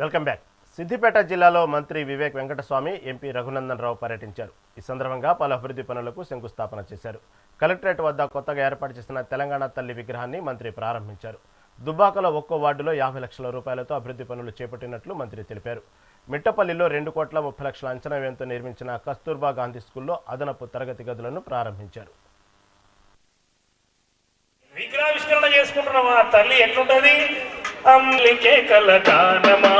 Welcome back. Siddipet జిల్లాలో మంత్రి Vivek Venkataswamy MP Raghunandan Rao పర్యటించారు. ఈ సందర్భంగా పలు అభివృద్ధి పనులకు శంకుస్థాపన చేశారు. కలెక్టరేట్ వద్ద కొత్తగా ఏర్పాటు చేసిన తెలంగాణ తల్లి విగ్రహాన్ని మంత్రి ప్రారంభించారు. దుబ్బాకలో ఒక్కో వార్డులో యాభై లక్షల రూపాయలతో అభివృద్ధి పనులు చేపట్టినట్లు మంత్రి తెలిపారు. మిట్టపల్లిలో రెండు కోట్ల ముప్పై లక్షల అంచనా వ్యయంతో నిర్మించిన కస్తూర్బా గాంధీ స్కూల్లో అదనపు తరగతి గదులను ప్రారంభించారు. విగ్రహావిష్కరణ చేసుకుంటున్న తల్లి ఎట్లుంటది? అమ్లికే కలగానమా?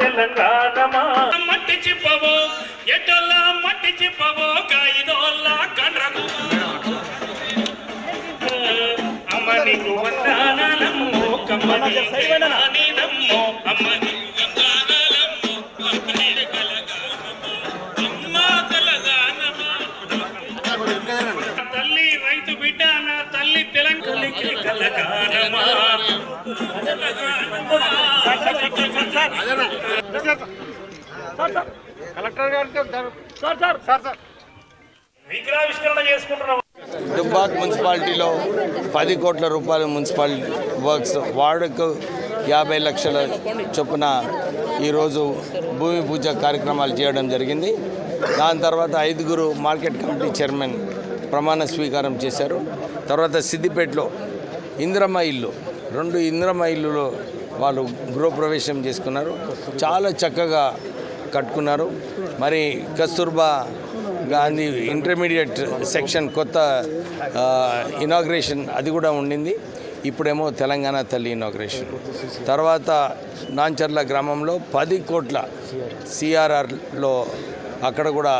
తెలంగాణమా మట్టి చిప్పవో ఎటోల్లా మట్టి చిప్పవో కాయిదోల్లా కండ్రకు అమ్మ నీకు వందనాలమ్మో కమ్మని నమ్మో అమ్మ నీకు వందనాలమ్మో అమ్మ కలగానమో తల్లి రైతు బిడ్డ నా తల్లి తెలంగాణకి కలగానమా. విగ్రహావిష్కరణ చేసుకుంటున్నాం. దుబ్బాక్ మున్సిపాలిటీలో పది కోట్ల రూపాయల మున్సిపల్ వర్క్స్ వార్డుకు యాభై లక్షల చొప్పున ఈరోజు భూమి పూజ కార్యక్రమాలు చేయడం జరిగింది. దాని తర్వాత ఐదుగురు మార్కెట్ కమిటీ చైర్మన్ ప్రమాణ స్వీకారం చేశారు. తర్వాత సిద్దిపేటలో ఇందిరమ్మ ఇల్లు రెండు ఇందిరమ్మ ఇల్లులో వాళ్ళు గృహప్రవేశం చేసుకున్నారు. చాలా చక్కగా కట్టుకున్నారు. మరి కస్తూర్బా గాంధీ ఇంటర్మీడియట్ సెక్షన్ కొత్త ఇనాగ్రేషన్ అది కూడా ఉండింది. ఇప్పుడేమో తెలంగాణ తల్లి ఇనాగ్రేషన్. తర్వాత నాంచర్ల గ్రామంలో పది కోట్ల సిఆర్ఆర్లో అక్కడ కూడా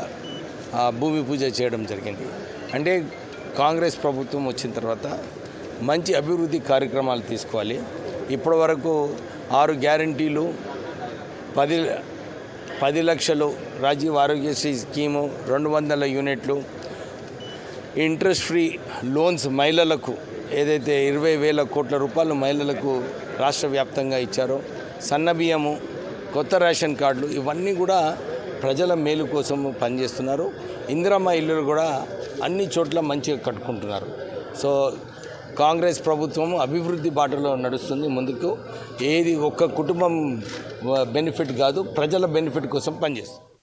భూమి పూజ చేయడం జరిగింది. అంటే కాంగ్రెస్ ప్రభుత్వం వచ్చిన తర్వాత మంచి అభివృద్ధి కార్యక్రమాలు తీసుకోవాలి. ఇప్పటి వరకు ఆరు గ్యారంటీలు పది పది లక్షలు రాజీవ్ ఆరోగ్యశ్రీ స్కీము రెండు వందల యూనిట్లు. ఇంట్రెస్ట్ ఫ్రీ లోన్స్ మహిళలకు ఏదైతే ఇరవై వేల కోట్ల రూపాయలు మహిళలకు రాష్ట్ర వ్యాప్తంగా ఇచ్చారో సన్న బియ్యము కొత్త రేషన్ కార్డులు ఇవన్నీ కూడా ప్రజల మేలు కోసం పనిచేస్తున్నారు. ఇందిరమ్మ ఇల్లులు కూడా అన్ని చోట్ల మంచిగా కట్టుకుంటున్నారు. సో కాంగ్రెస్ ప్రభుత్వం అభివృద్ధి బాటలో నడుస్తుంది ముందుకు. ఏది ఒక్క కుటుంబం బెనిఫిట్ కాదు ప్రజల బెనిఫిట్ కోసం పనిచేస్తుంది.